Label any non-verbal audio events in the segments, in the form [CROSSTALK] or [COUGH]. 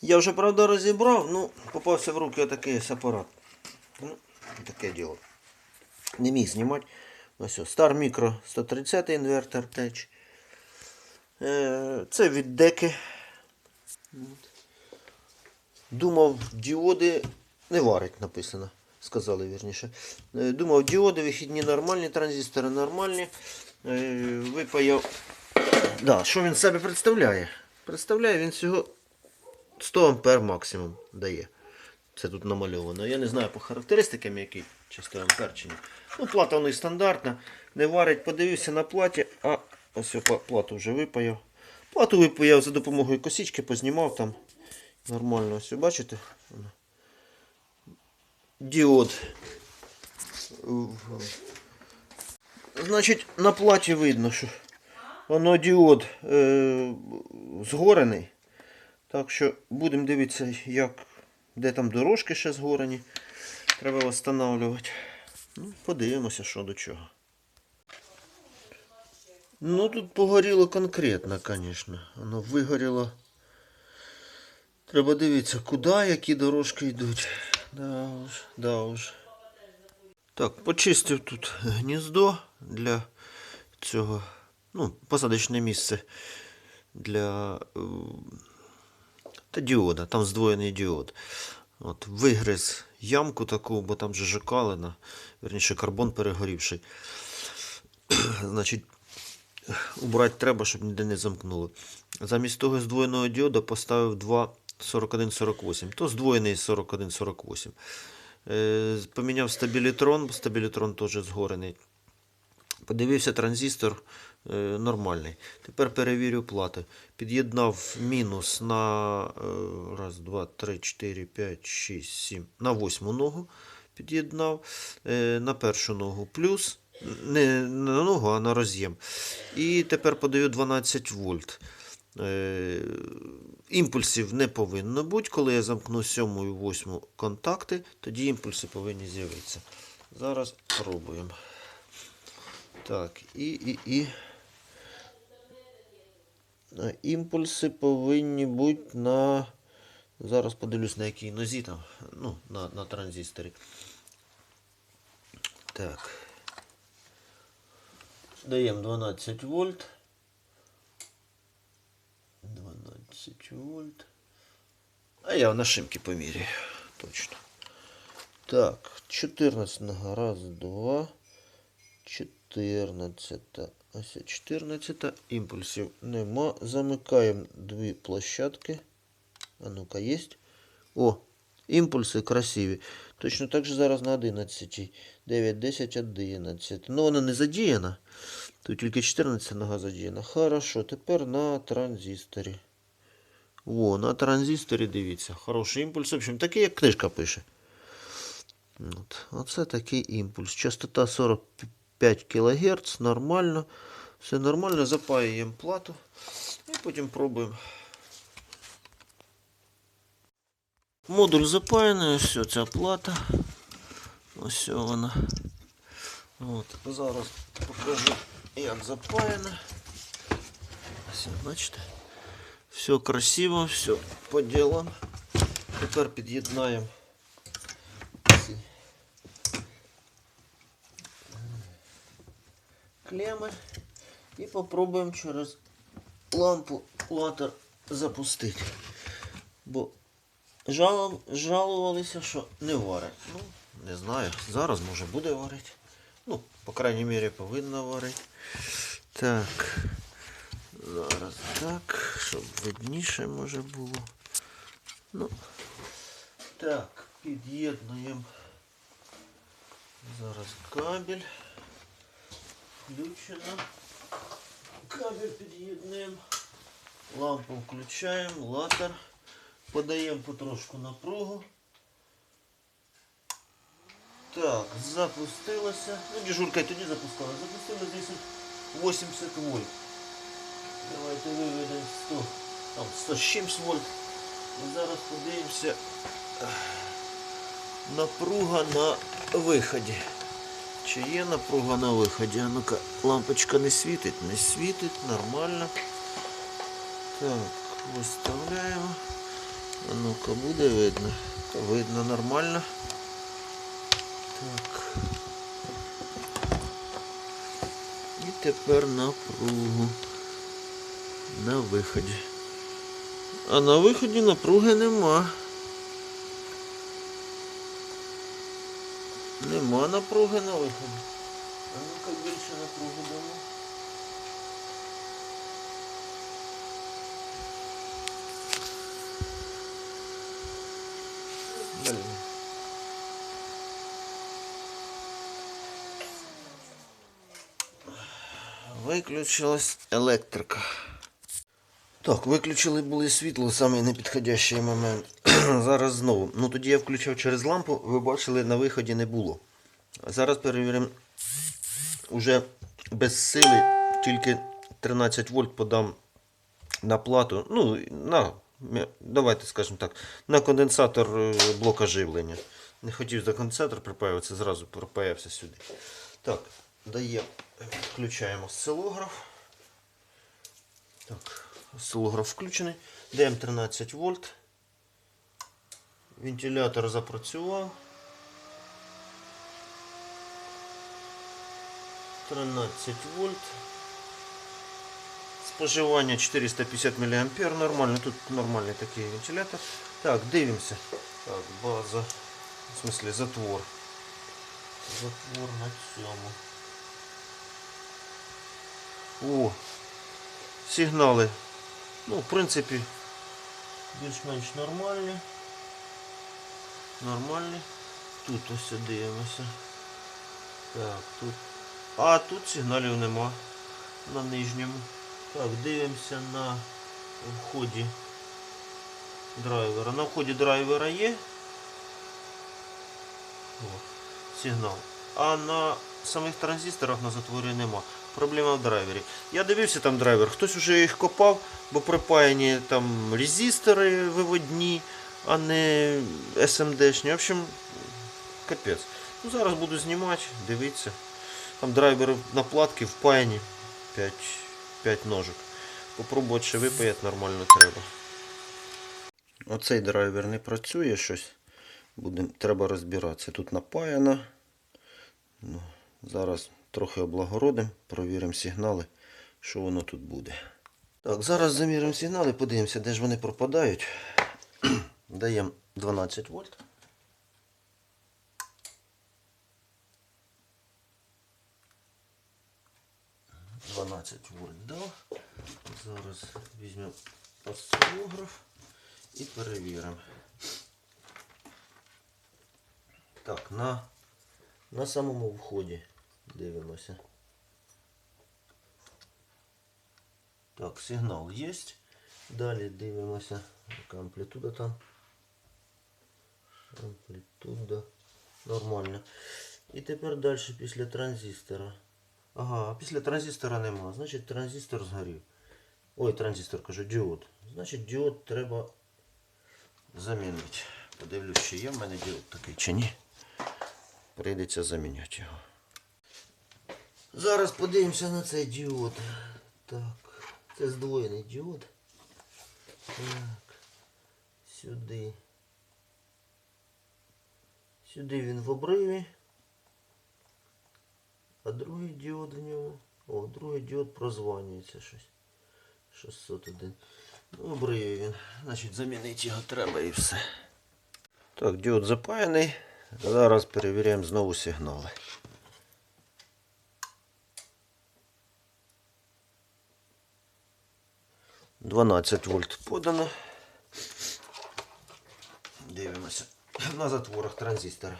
Я вже, правда, розібрав, ну, попався в руки отакий апарат. Ну, таке діло. Не міг знімати. Ось ось, Star Micro 130 інвертор теч. Е, Це від деки. Думав, діоди не варить, написано. Сказали вірніше. Е, Думав, діоди вихідні нормальні, транзистори нормальні. Е, Випаяв. Да, що він себе представляє? Представляє він всього 100 ампер максимум дає. Це тут намальовано. Я не знаю по характеристикам, який чи 100 ампер чи ні. Ну, плата у них стандартна. Не варить, подивився на платі, а ось я плату вже випаяв. Плату випаяв за допомогою косички, познімав там. Нормально, ось бачите? Діод. Значить, на платі видно, що воно діод е, згорений. Так що будемо дивитися, як, де там дорожки ще згорені. Треба встановлювати. Ну, подивимося, що до чого. Ну, тут погоріло конкретно, звісно. Воно вигоріло. Треба дивитися, куди, які дорожки йдуть. Да уж, да уж. Так, почистив тут гніздо для цього, ну, посадочне місце для е, та діода, там здвоєний діод. От, вигриз ямку таку, бо там же жикалина, верніше карбон перегорівший. [CLEARS THROAT] Значить, убрати треба, щоб ніде не замкнуло. Замість того здвоєного діода поставив два 4148, то здвоєний 4148. Е, поміняв стабілітрон, стабілітрон теж згорений. Подивився транзистор нормальний. Тепер перевірю плати. Під'єднав мінус на е, раз, два, три, чотири, п'ять, шість, сім. На восьму ногу під'єднав. Е, на першу ногу плюс. Не на ногу, а на роз'єм. І тепер подаю 12 вольт. Е, імпульсів не повинно бути. Коли я замкну сьому і восьму контакти, тоді імпульси повинні з'явитися. Зараз пробуємо. Так, і, і, і. Імпульси повинні бути на. Зараз подивлюсь на якій нозі там. Ну, на, на транзисторі. Так. Даємо 12 вольт. 12 вольт. А я на шимки поміряю. Точно. Так, 14. Раз, два. 14. Ось 14. Імпульсів нема. Замикаємо дві площадки. А ну-ка, є. О, імпульси красиві. Точно так же зараз на 11. 9, 10, 11. Ну, вона не задіяна. Тут тільки 14 нога задіяна. Хорошо, тепер на транзисторі. О, на транзисторі дивіться. Хороший імпульс. В общем, такий, як книжка пише. От. Оце такий імпульс. Частота 45 кГц, нормально. Все нормально, запаюємо плату і потім пробуємо. Модуль запаяний, ось ця плата. Ось вона. От. Зараз покажу, як запаяна. Ось, бачите? Все красиво, все по ділам. Тепер під'єднаємо клеми і попробуємо через лампу латер запустити. Бо жалоб, жалувалися, що не варить. Ну, не знаю. Зараз може буде варити. Ну, по крайній мірі повинна варити. Так. Зараз так, щоб видніше може було. Ну. Так, під'єднуємо. Зараз кабель. Включено. Кабель під'єднуємо. Лампу включаємо, латер. Подаємо потрошку напругу. Так, запустилося. Ну, дежурка тоді запускала. Запустилося десь 80 вольт. Давайте виведемо 100. Там 100 з чимсь вольт. І зараз подивимося. Напруга на виході. Чи є напруга на виході? Ну-ка, лампочка не світить, не світить, нормально. Так, виставляємо. Ну-ка буде видно. Видно нормально. Так. І тепер напругу. На виході. А на виході напруги нема. Нема напруги на виході. А ну-ка більше напруги дамо. Блін. Виключилась електрика. Так, виключили були світло, самий непідходящий момент. [CLEARS THROAT] Зараз знову. Ну тоді я включав через лампу, ви бачили, на виході не було. Зараз перевіримо уже без сили, тільки 13 вольт подам на плату. Ну, на, давайте скажемо так, на конденсатор е, блока живлення. Не хотів за конденсатор припаюватися, зразу припаявся сюди. Так, дає, включаємо осцилограф. Так, осцилограф включений. Даємо 13 вольт. Вентилятор запрацював. 13 вольт. Споживання 450 мА. Нормально, тут нормальний такий вентилятор. Так, дивимося. Так, база. В смысле, затвор. Затвор на цьому. О, сигнали. Ну, в принципі, більш-менш нормальні. Нормальні. Тут ось дивимося. Так, тут. А тут сигналів нема на нижньому. Так, дивимося на вході драйвера. На вході драйвера є. О, сигнал. А на самих транзисторах на затворі нема. Проблема в драйвері. Я дивився там драйвер, хтось вже їх копав, бо припаяні там резистори виводні, а не SMD-шні. В общем, капець. Ну, зараз буду знімати, дивитися. Там драйвери на платки впаяні 5, 5 ножик. Попробувати ще випаяти нормально треба. Оцей драйвер не працює щось. Будем, треба розбиратися. Тут напаяно. Ну, зараз трохи облагородимо, провіримо сигнали, що воно тут буде. Так, зараз заміримо сигнали, подивимося, де ж вони пропадають. Даємо 12 вольт. Дванадцять вольт дав. Зараз візьмемо осцилограф і перевіримо. Так, на, на самому вході дивимося. Так, сигнал є. Далі дивимося, яка амплітуда там. Амплітуда. Нормально. І тепер далі після транзистора. Ага, після транзистора нема. Значить транзистор згорів. Ой, транзистор кажу, діод. Значить діод треба замінити. Подивлюсь, чи є в мене діод такий чи ні. Прийдеться заміняти його. Зараз подивимося на цей діод. Так, це здвоєний діод. Так. Сюди. Сюди він в обриві. А другий діод в ньому. О, другий діод прозванюється щось. 601. Ну, обриві він. Значить, замінити його треба і все. Так, діод запаяний. Зараз перевіряємо знову сигнали. Дванадцять вольт подано. Дивимося на затворах транзистора.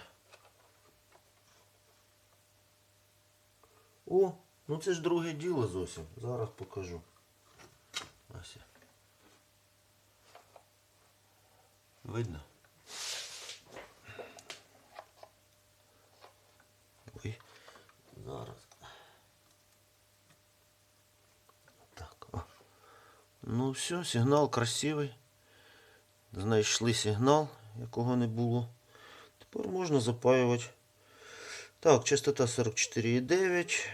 О, ну це ж друге діло зовсім. Зараз покажу. Ось. Видно? Ой. Зараз. Так. О. Ну все, сигнал красивий. Знайшли сигнал, якого не було. Тепер можна запаювати. Так, частота 44,9.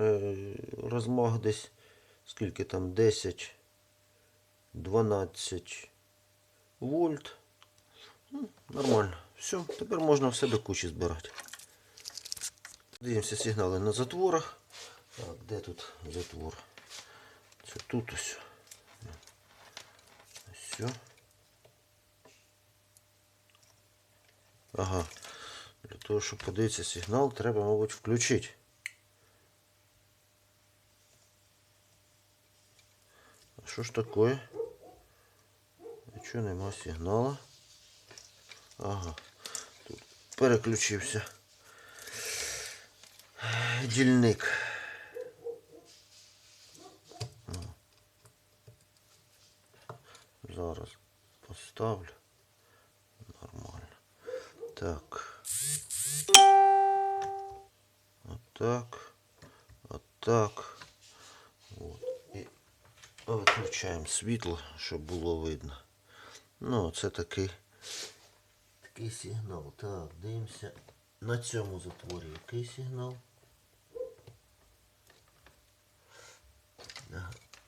Е, розмах десь скільки там 10 12 вольт. Ну, нормально. Все, тепер можна все до кучі збирати. Дивимося сигнали на затворах. Так, де тут затвор? Це тут ось. Ось. Ага. Для того, щоб подивитися сигнал, треба, мабуть, включити. А що ж таке? Нічого нема сигнала. Ага. Тут переключився. Дільник. Ну. Зараз поставлю. Виключаємо світло, щоб було видно. Ну, це такий. Такий сигнал. Так, дивимося. На цьому затворі який сигнал?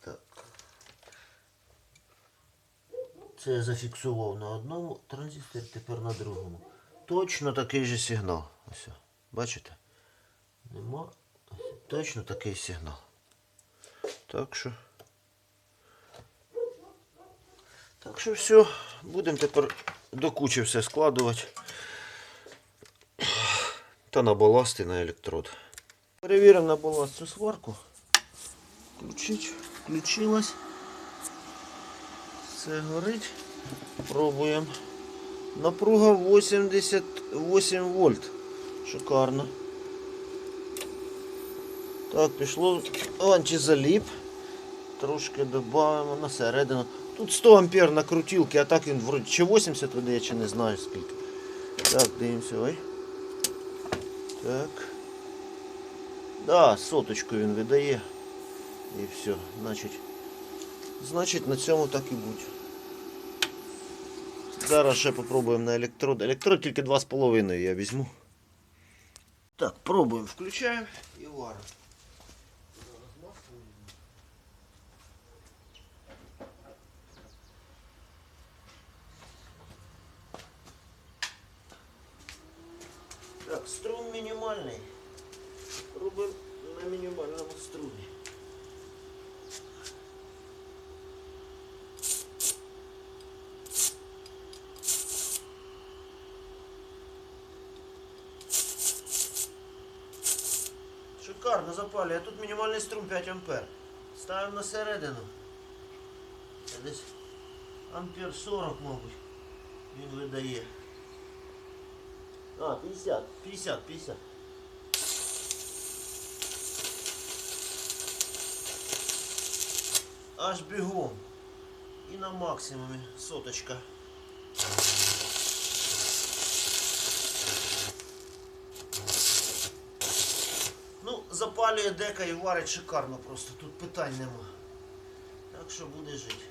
Так. Це я зафіксував на одному транзисторі, тепер на другому. Точно такий же сигнал. Ось. Бачите? Нема. Точно такий сигнал. Так що. Так що все, будемо тепер до кучі все складувати. Та на баласт на електрод. Перевіримо на баласт цю сварку. Включить. Включилась. Все горить. Пробуємо. Напруга 88 вольт. Шикарно. Так, пішло антизаліп. Трошки додаємо на середину. Тут 100 ампер на крутілки, а так він вроді чи 80 видає, чи не знаю скільки. Так, дивимося. Ой. Так. Да, соточку він видає. І все. Значить, значить на цьому так і буде. Зараз ще попробуємо на електрод. Електрод тільки 2,5 я візьму. Так, пробуємо. Включаємо і варимо. Струм мінімальний. Робимо на мінімальному струмі. Шикарно запалює. Тут мінімальний струм 5 ампер. Ставимо на середину. Десь ампер 40, мабуть. Він видає. А, 50, 50, 50. Аж бігом. І на максимумі соточка. Ну, запалює дека і варить шикарно просто, тут питань нема. Так що буде жити.